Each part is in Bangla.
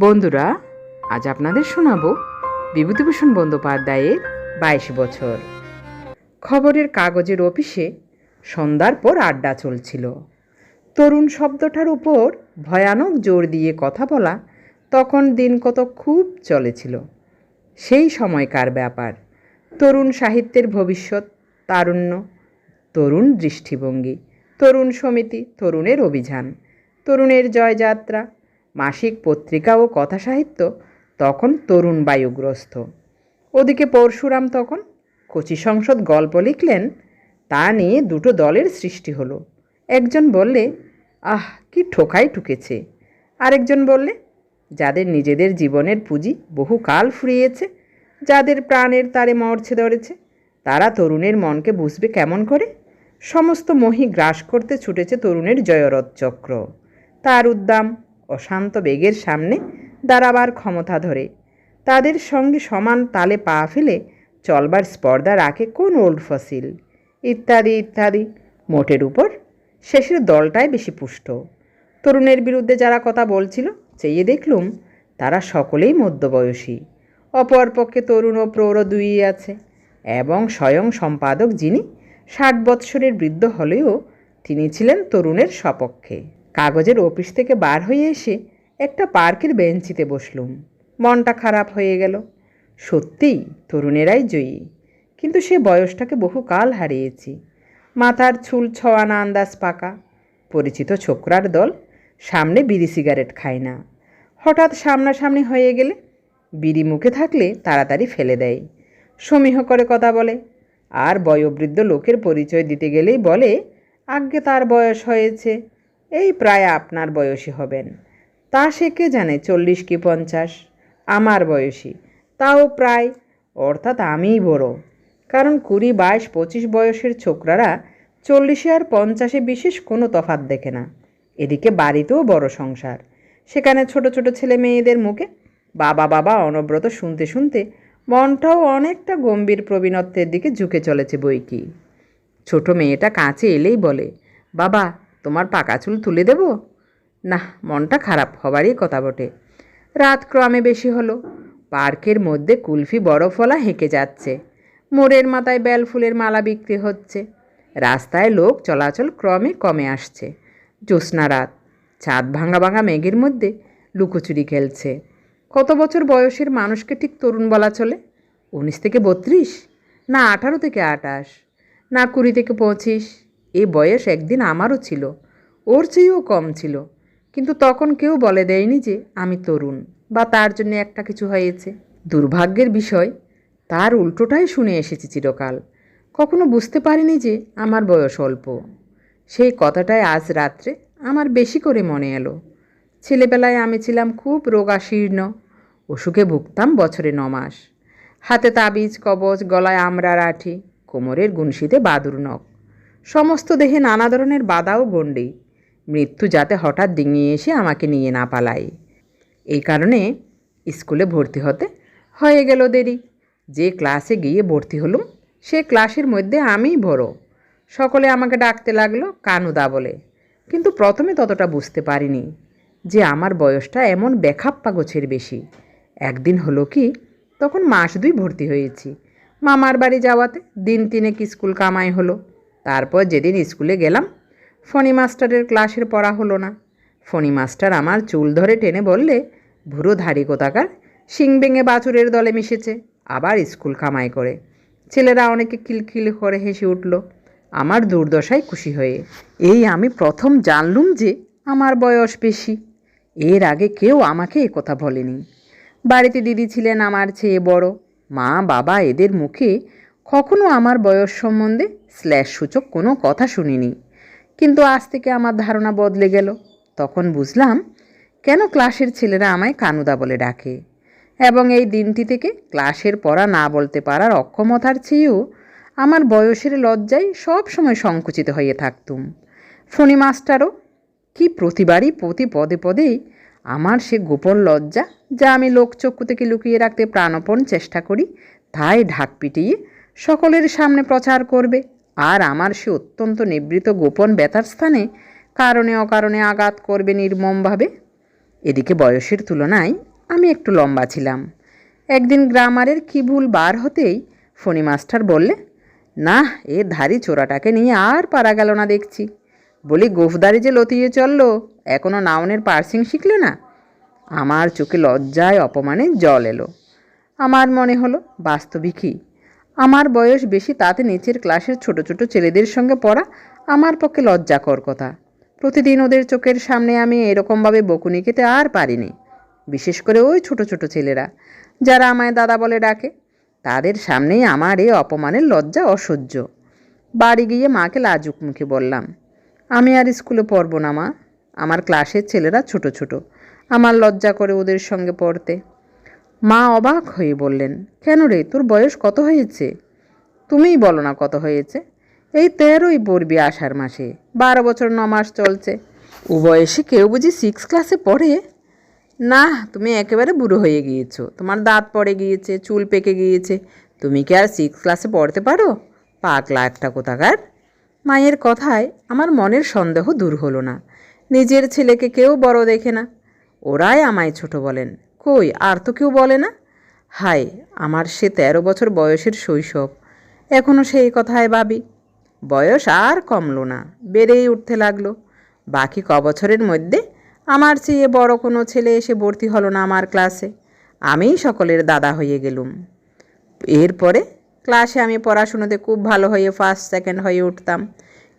বন্ধুরা, আজ আপনাদের শোনাব বিভূতিভূষণ বন্দ্যোপাধ্যায়ের বাইশ বছর। খবরের কাগজের অফিসে সন্ধ্যার পর আড্ডা চলছিল। তরুণ শব্দটার উপর ভয়ানক জোর দিয়ে কথা বলা তখন দিন কত খুব চলেছিল। সেই সময়কার ব্যাপার। তরুণ সাহিত্যের ভবিষ্যৎ তারুণ্য, তরুণ দৃষ্টিভঙ্গি, তরুণ সমিতি, তরুণের অভিযান, তরুণের জয়যাত্রা মাসিক পত্রিকা ও কথা সাহিত্য, তখন তরুণ বায়ুগ্রস্ত ওদিকে পরশুরাম তখন কচি সংসদ গল্প লিখলেন, তা নিয়ে দুটো দলের সৃষ্টি হলো। একজন বললে, আহ, কি ঠোকাই ঠুকেছে। আরেকজন বললে, যাদের নিজেদের জীবনের পুঁজি বহু কাল ফুরিয়েছে, যাদের প্রাণের তারে মরছে ধরেছে, তারা তরুণের মনকে বুঝবে কেমন করে? সমস্ত মহি গ্রাস করতে ছুটেছে তরুণের জয়রথ চক্র। তার উদ্দাম অশান্ত বেগের সামনে দাঁড়াবার ক্ষমতা ধরে। তাদের সঙ্গে সমান তালে পা ফেলে চলবার স্পর্ধা রাখে কোন ওল্ড ফসিল। ইত্যাদি ইত্যাদি। মোটের উপর শেষের দলটাই বেশি পুষ্ট। তরুণের বিরুদ্ধে যারা কথা বলছিল, চেয়ে দেখলুম তারা সকলেই মধ্যবয়সী। অপরপক্ষে তরুণ ও প্রৌঢ় দুই আছে এবং স্বয়ং সম্পাদক যিনি ষাট বৎসরের বৃদ্ধ হলেও তিনি ছিলেন তরুণের সপক্ষে। কাগজের অফিস থেকে বার হয়ে এসে একটা পার্কের বেঞ্চিতে বসলুম। মনটা খারাপ হয়ে গেল। সত্যিই তরুণেরাই জয়ী, কিন্তু সে বয়সটাকে বহুকাল হারিয়েছি। মাথার চুল ছওয়ানা আন্দাজ পাকা। পরিচিত ছোকরার দল সামনে বিড়ি সিগারেট খায় না। হঠাৎ সামনাসামনি হয়ে গেলে বিড়ি মুখে থাকলে তাড়াতাড়ি ফেলে দেয়। সমীহ করে কথা বলে। আর বয়োবৃদ্ধ লোকের পরিচয় দিতে গেলেই বলে, আজ্ঞে তার বয়স হয়েছে। এই প্রায় আপনার বয়সী হবেন। তা সে কে জানে, চল্লিশ কি পঞ্চাশ? আমার বয়সী। তাও প্রায়, অর্থাৎ আমিই বড়। কারণ কুড়ি, বাইশ, পঁচিশ বয়সের ছোকরারা চল্লিশে আর পঞ্চাশে বিশেষ কোনো তফাত দেখে না। এদিকে বাড়িতেও বড় সংসার। সেখানে ছোট ছোট ছেলে মেয়েদের মুখে বাবা বাবা অনব্রত শুনতে শুনতে মনটাও অনেকটা গম্ভীর প্রবীণত্বের দিকে ঝুঁকে চলেছে বই কি ছোট মেয়েটা কাছে এলেই বলে, বাবা তোমার পাকা চুল তুলে দেব? না মনটা খারাপ হবারই কথা বটে। রাত ক্রমে বেশি হলো। পার্কের মধ্যে কুলফি বরফওয়ালা হেঁকে যাচ্ছে। মোড়ের মাথায় বেল ফুলের মালা বিক্রি হচ্ছে। রাস্তায় লোক চলাচল ক্রমে কমে আসছে। জ্যোৎস্না রাত। ছাদ ভাঙা ভাঙা মেঘের মধ্যে লুকোচুরি খেলছে। কত বছর বয়সের মানুষকে ঠিক তরুণ বলা চলে? উনিশ থেকে বত্রিশ? না, আঠারো থেকে আটাশ না কুড়ি থেকে পঁচিশ? এ বয়স একদিন আমারও ছিল, ওর চেয়েও কম ছিল। কিন্তু তখন কেউ বলে দেয়নি যে আমি তরুণ বা তার জন্য একটা কিছু হয়েছে। দুর্ভাগ্যের বিষয়, তার উল্টোটাই শুনে এসেছি চিরকাল। কখনো বুঝতে পারিনি যে আমার বয়স অল্প। সেই কথাটাই আজ রাত্রে আমার বেশি করে মনে এলো। ছেলেবেলায় আমি ছিলাম খুব রোগাশীর্ণ, অসুখে ভুগতাম বছরে ন মাস। হাতে তাবিজ কবচ গলায় আমরার আঠি কোমরের গুনশিতে বাদুর নখ। সমস্ত দেহে নানা ধরনের বাধা ও গণ্ডি। মৃত্যু যাতে হঠাৎ ডিঙিয়ে এসে আমাকে নিয়ে না পালায়। এই কারণে স্কুলে ভর্তি হতে হয়ে গেল দেরি। যে ক্লাসে গিয়ে ভর্তি হলুম, সে ক্লাসের মধ্যে আমিই বড়। সকলে আমাকে ডাকতে লাগল কানুদা বলে। কিন্তু প্রথমে ততটা বুঝতে পারিনি যে আমার বয়সটা এমন বেখাপ্পা গোছের বেশি। একদিন হলো কি, তখন মাস দুই ভর্তি হয়েছি। মামার বাড়ি যাওয়াতে দিন তিনেক স্কুল কামাই হলো। তারপর যেদিন স্কুলে গেলাম, ফণি মাস্টারের ক্লাসের পড়া হলো না। ফণি মাস্টার আমার চুল ধরে টেনে বললে, ভুরো ধাড়ি কোথাকার? শিং বেঙে বাছুরের দলে মিশেছে। আবার স্কুল কামাই করে। ছেলেরা অনেকে কিলকিল করে হেসে উঠল। আমার দুর্দশায় খুশি হয়ে। এই আমি প্রথম জানলুম যে আমার বয়স বেশি। এর আগে কেউ আমাকে কথা বলেনি। বাড়িতে দিদি ছিলেন আমার চেয়ে বড়। মা, বাবা এদের মুখে কখনো আমার বয়স সম্বন্ধে স্ল্যাশ সূচক কোনো কথা শুনিনি। কিন্তু আজ থেকে আমার ধারণা বদলে গেল। তখন বুঝলাম, কেন ক্লাসের ছেলেরা আমায় কানুদা বলে ডাকে? এবং এই দিনটি থেকে ক্লাসের পড়া না বলতে পারার অক্ষমতার চেয়েও আমার বয়সের লজ্জায় সব সময় সংকুচিত হয়ে থাকতুম। ফণি মাস্টারও কি প্রতিবারই প্রতি পদে পদেই আমার সে গোপন লজ্জা যা আমি লোকচক্ষু থেকে লুকিয়ে রাখতে প্রাণপণ চেষ্টা করি তাই ঢাক পিটিয়ে সকলের সামনে প্রচার করবে। আর আমার সে অত্যন্ত নিবৃত গোপন ব্যথার স্থানে কারণে অকারণে আঘাত করবে নির্মমভাবে। এদিকে বয়সের তুলনায় আমি একটু লম্বা ছিলাম। একদিন গ্রামারের কি ভুল বার হতেই ফণি মাস্টার বললে, না, এ ধারি চোরাটাকে নিয়ে আর পারা গেল না দেখছি। বলি, গোফদারি যে লতিয়ে চলল এখনও নাউনের পার্সিং শিখলে না? আমার চোখে লজ্জায় অপমানে জল এলো। আমার মনে হলো, বাস্তবিকই আমার বয়স বেশি তাতে নিচের ক্লাসের ছোট ছোট ছেলেদের সঙ্গে পড়া আমার পক্ষে লজ্জাকর কথা। প্রতিদিন ওদের চোখের সামনে আমি এরকমভাবে বকুনি খেতে আর পারিনি, বিশেষ করে ওই ছোট ছোট ছেলেরা, যারা আমায় দাদা বলে ডাকে। তাদের সামনেই আমার এই অপমানের লজ্জা অসহ্য। বাড়ি গিয়ে মাকে লাজুক মুখে বললাম, আমি আর স্কুলে পড়ব না মা, আমার ক্লাসের ছেলেরা ছোট ছোট, আমার লজ্জা করে ওদের সঙ্গে পড়তে। মা অবাক হয়ে বললেন, কেন রে, তোর বয়স কত হয়েছে? তুমিই বলো না কত হয়েছে। এই তেরোই পড়বি আষাঢ় মাসে, বারো বছর ন মাস চলছে। ও বয়সে কেউ বুঝি সিক্স ক্লাসে পড়ে? না, তুমি একেবারে বুড়ো হয়ে গিয়েছো। তোমার দাঁত পড়ে গিয়েছে, চুল পেকে গিয়েছে। তুমি কি আর সিক্স ক্লাসে পড়তে পারো? পাকলা একটা কোথাকার? মায়ের কথায় আমার মনের সন্দেহ দূর হলো না। নিজের ছেলেকে কেউ বড় দেখে না। ওরাই আমায় ছোট বলেন। কই, আর তো কেউ বলে না? হায়, আমার সে তেরো বছর বয়সের শৈশব। এখনও সেই কথায় ভাবি। বয়স আর কমলো না, বেড়েই উঠতে লাগল। বাকি ক বছরের মধ্যে আমার চেয়ে বড় কোনো ছেলে এসে ভর্তি হলো না আমার ক্লাসে। আমিই সকলের দাদা হয়ে গেলুম। এরপরে ক্লাসে আমি পড়াশুনোতে খুব ভালো হয়ে ফার্স্ট সেকেন্ড হয়ে উঠতাম।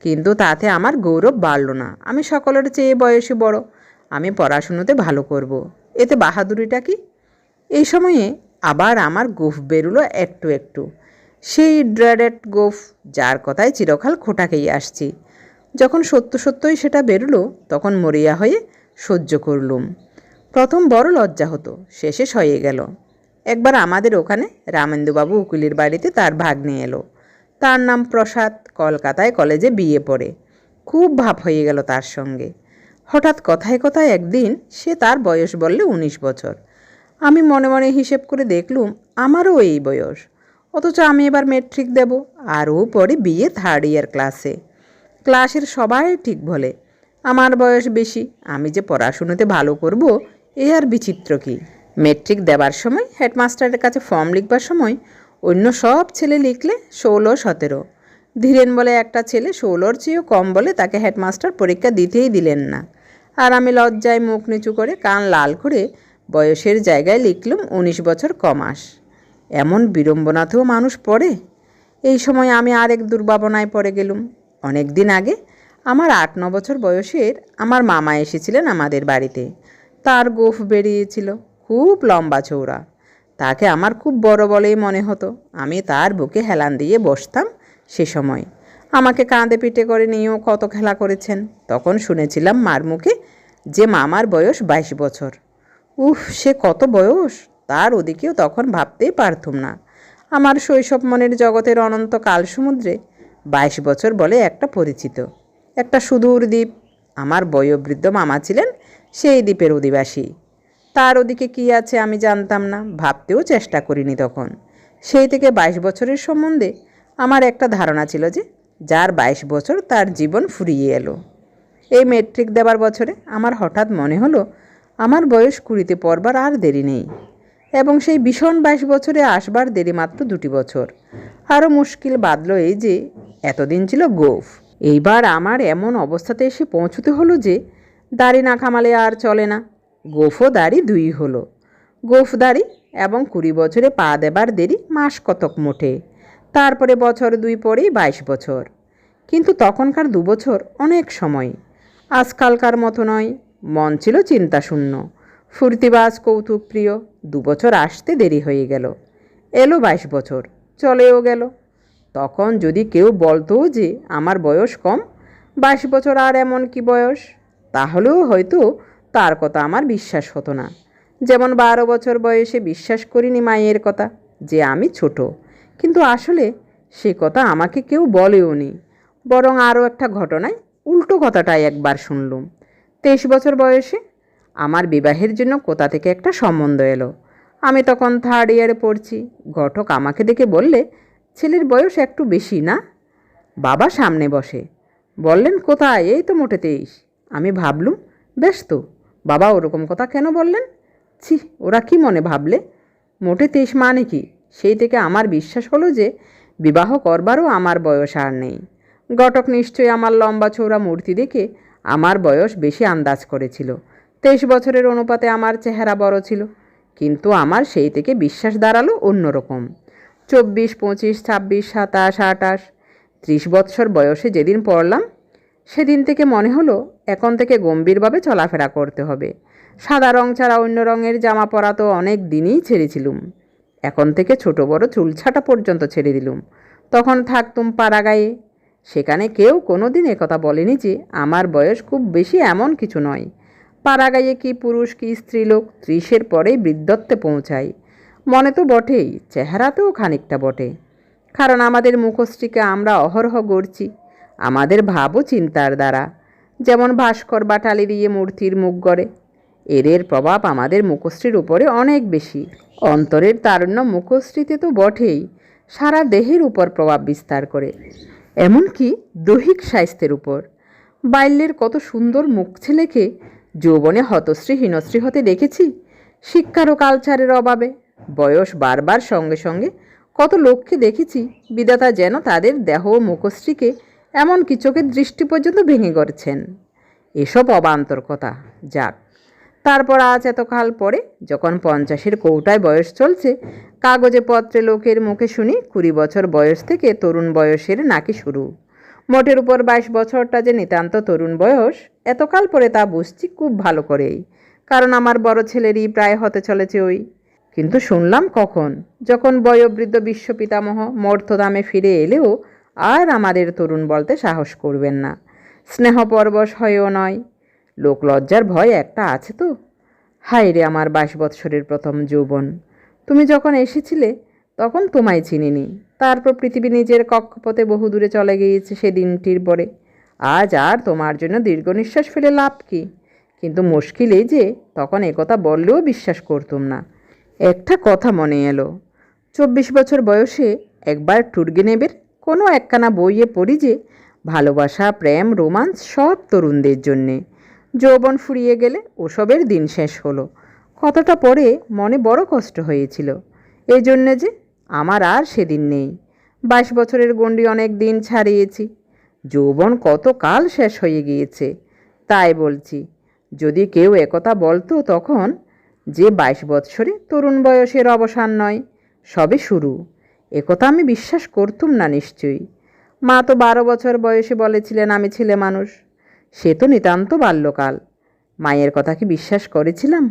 কিন্তু তাতে আমার গৌরব বাড়লো না। আমি সকলের চেয়ে বয়সে বড়। আমি পড়াশুনোতে ভালো করব। এতে বাহাদুরিটা কি? এই সময়ে আবার আমার গোফ বেরুলো একটু একটু। সেই ড্রেডেড গোফ, যার কথায় চিরকাল খোটাকেই আসছি। যখন সত্য সত্যই সেটা বেরুলো, তখন মরিয়া হয়ে সহ্য করলুম। প্রথম বড় লজ্জা হতো, শেষে সয়ে গেল। একবার আমাদের ওখানে রামেন্দুবাবু উকিলের বাড়িতে তার ভাগ্নে এলো। তার নাম প্রসাদ, কলকাতায় কলেজে বিয়ে পড়ে। খুব ভাব হয়ে গেল তার সঙ্গে। হঠাৎ কথায় কথায় একদিন সে তার বয়স বললে উনিশ বছর। আমি মনে মনে হিসেব করে দেখলুম আমারও এই বয়স। অথচ আমি এবার মেট্রিক দেব আর ও পরে বিয়ে থার্ড ইয়ার ক্লাসে ক্লাসের সবাই ঠিক বলে, আমার বয়স বেশি, আমি যে পড়াশুনোতে ভালো করব, এ আর বিচিত্র কি? মেট্রিক দেবার সময় হেডমাস্টারের কাছে ফর্ম লিখবার সময়, অন্য সব ছেলে লিখলে ষোলো সতেরো। ধীরেন বলে একটা ছেলে ষোলোর চেয়েও কম বলে তাকে হেডমাস্টার পরীক্ষা দিতেই দিলেন না। আর আমি লজ্জায় মুখ নিচু করে কান লাল করে বয়সের জায়গায় লিখলুম উনিশ বছর কমাস। এমন বিড়ম্বনাতেও মানুষ পড়ে? এই সময় আমি আরেক দুর্ভাবনায় পড়ে গেলুম। অনেক দিন আগে আমার আট, ন বছর বয়সের আমার মামা এসেছিলেন আমাদের বাড়িতে। তার গোফ বেরিয়েছিল, খুব লম্বা চৌড়া তাকে আমার খুব বড় বলেই মনে হতো। আমি তার বুকে হেলান দিয়ে বসতাম সে সময়। আমাকে কাঁধে পিঠে করে নিয়েও কত খেলা করেছেন। তখন শুনেছিলাম মার মুখে যে মামার বয়স বাইশ বছর। উফ, সে কত বয়স? তার ওদিকেও তখন ভাবতেই পারতুম না। আমার শৈশব মনের জগতের অনন্ত কাল সমুদ্রে বাইশ বছর বলে একটা পরিচিত। একটা সুদূর দ্বীপ। আমার বয়োবৃদ্ধ মামা ছিলেন সেই দ্বীপের অধিবাসী। তার ওদিকে কি আছে আমি জানতাম না, ভাবতেও চেষ্টা করিনি তখন। সেই থেকে বাইশ বছরের সম্বন্ধে আমার একটা ধারণা ছিল যে যার বাইশ বছর তার জীবন ফুরিয়ে এলো। এই মেট্রিক দেবার বছরে আমার হঠাৎ মনে হলো, আমার বয়স কুড়িতে পড়বার আর দেরি নেই এবং সেই ভীষণ বাইশ বছরে আসবার দেরি মাত্র দুটি বছর। আরও মুশকিল বাদলো এই যে, এতদিন ছিল গোফ। এইবার আমার এমন অবস্থাতে এসে পৌঁছতে হলো যে, দাড়ি না খামালে আর চলে না। গোফও দাড়ি দুই হলো। গোফ দাড়ি এবং কুড়ি বছরে পা দেবার দেরি মাস কতক মোটে। তারপরে বছর দুই পরেই বাইশ বছর। কিন্তু তখনকার দু বছর অনেক সময়। আজকালকার মতো নয়, মন ছিল চিন্তাশূন্য। ফুর্তিবাজ কৌতুক প্রিয় দু বছর আসতে দেরি হয়ে গেল। এলো বাইশ বছর, চলেও গেল। তখন যদি কেউ বলতো যে আমার বয়স কম, বাইশ বছর আর এমন কি বয়স? তাহলেও হয়তো তার কথা আমার বিশ্বাস হতো না। যেমন বারো বছর বয়সে বিশ্বাস করিনি মায়ের কথা, যে আমি ছোট। কিন্তু আসলে সে কথা আমাকে কেউ বলেও নি। বরং আরও একটা ঘটনায় উল্টো কথাটাই একবার শুনলুম। তেইশ বছর বয়সে আমার বিবাহের জন্য কোথা থেকে একটা সম্বন্ধ এলো। আমি তখন থার্ড ইয়ারে পড়ছি। ঘটক আমাকে দেখে বললে, ছেলের বয়স একটু বেশি না? বাবা সামনে বসে। বললেন, কোথায়? এই তো মোটে তেইশ। আমি ভাবলুম, বেশ তো। বাবা ওরকম কথা কেন বললেন? ছি, ওরা কি মনে ভাবলে? মোটে তেইশ মানে কি? সেই থেকে আমার বিশ্বাস হলো যে বিবাহ করবারও আমার বয়স আর নেই। ঘটক নিশ্চয়ই আমার লম্বা চৌড়া মূর্তি দেখে আমার বয়স বেশি আন্দাজ করেছিল। তেইশ বছরের অনুপাতে আমার চেহারা বড় ছিল, কিন্তু আমার সেই থেকে বিশ্বাস দাঁড়াল অন্যরকম। চব্বিশ, পঁচিশ, ছাব্বিশ, সাতাশ, আটাশ, ত্রিশ বৎসর বয়সে যেদিন পড়লাম, সেদিন থেকে মনে হলো এখন থেকে গম্ভীরভাবে চলাফেরা করতে হবে। সাদা রং ছাড়া অন্য রঙের জামা পরা তো অনেক দিনই ছেড়েছিলুম। এখন থেকে ছোট বড় চুলছাটা পর্যন্ত ছেড়ে দিলুম। তখন থাকতুম পাড়া গায়ে সেখানে কেউ কোনো দিন একথা বলেনি যে আমার বয়স খুব বেশি এমন কিছু নয়। পাড়া গায়ে কি পুরুষ, কি স্ত্রীলোক ত্রিশের পরেই বৃদ্ধত্বে পৌঁছায়। মনে তো বটেই চেহারাতেও খানিকটা বটে। কারণ আমাদের মুখশ্রীকে আমরা অহরহ গড়ছি, আমাদের ভাবও চিন্তার দ্বারা। যেমন ভাস্কর বা টালি দিয়ে মূর্তির মুখ গড়ে এদের প্রভাব আমাদের মুখশ্রীর উপরে অনেক বেশি। অন্তরের তারুণ্য মুখশ্রীতে তো বটেই, সারা দেহের উপর প্রভাব বিস্তার করে। এমনকি দৈহিক স্বাস্থ্যের উপর। বাল্যের কত সুন্দর মুখ ছেলেকে যৌবনে হতশ্রী, হীনশ্রী হতে দেখেছি? শিক্ষার ও কালচারের অভাবে। বয়স বারবার সঙ্গে সঙ্গে কত লোককে দেখেছি, বিধাতা যেন তাদের দেহ ও মুখশ্রীকে এমনকি চোখের দৃষ্টি পর্যন্ত ভেঙে গড়ছেন। এসব অবান্তর কথা, যাক। তারপর আজ এতকাল পরে যখন পঞ্চাশের কৌটায় বয়স চলছে, কাগজে পত্রে লোকের মুখে শুনি কুড়ি বছর বয়স থেকে তরুণ বয়সের নাকি শুরু। মোটের উপর বাইশ বছরটা যে নিতান্ত তরুণ বয়স, এতকাল পরে তা বুঝছি খুব ভালো করেই, কারণ আমার বড় ছেলেরই প্রায় হতে চলেছে ওই। কিন্তু শুনলাম কখন, যখন বয়োবৃদ্ধ বিশ্বপিতামহ মর্থধামে ফিরে এলেও আর আমাদের তরুণ বলতে সাহস করবেন না। স্নেহ পরবশ হয়েও নয় লোকলজ্জার ভয় একটা আছে তো? হায় রে আমার বাইশ বৎসরের প্রথম যৌবন। তুমি যখন এসেছিলে, তখন তোমায় চিনিনি। তারপর পৃথিবী নিজের কক্ষপথে বহু দূরে চলে গিয়েছে সে দিনটির পরে। আজ আর তোমার জন্য দীর্ঘ নিঃশ্বাস ফেলে লাভ কী? কিন্তু মুশকিল এই যে, তখন একথা বললেও বিশ্বাস করতুম না। একটা কথা মনে এলো। চব্বিশ বছর বয়সে একবার টুর্গেনেবের কোনো একখানা বইয়ে পড়ি যে, ভালোবাসা, প্রেম, রোমান্স সব তরুণদের জন্যে। যৌবন ফুরিয়ে গেলে ওসবের দিন শেষ হলো। কথাটা পড়ে মনে বড় কষ্ট হয়েছিল। এই জন্যে যে আমার আর সেদিন নেই। বাইশ বছরের গণ্ডি অনেক দিন ছাড়িয়েছি। যৌবন কত কাল শেষ হয়ে গিয়েছে, তাই বলছি। যদি কেউ একথা বলতো তখন যে বাইশ বৎসরে তরুণ বয়সের অবসান নয়, সবে শুরু। একথা আমি বিশ্বাস করতুম না নিশ্চয়ই। মা তো বারো বছর বয়সে বলেছিলেন, আমি ছেলে মানুষ। সে তো নিতান্ত বাল্যকাল। মায়ের কথা কি বিশ্বাস করেছিলাম?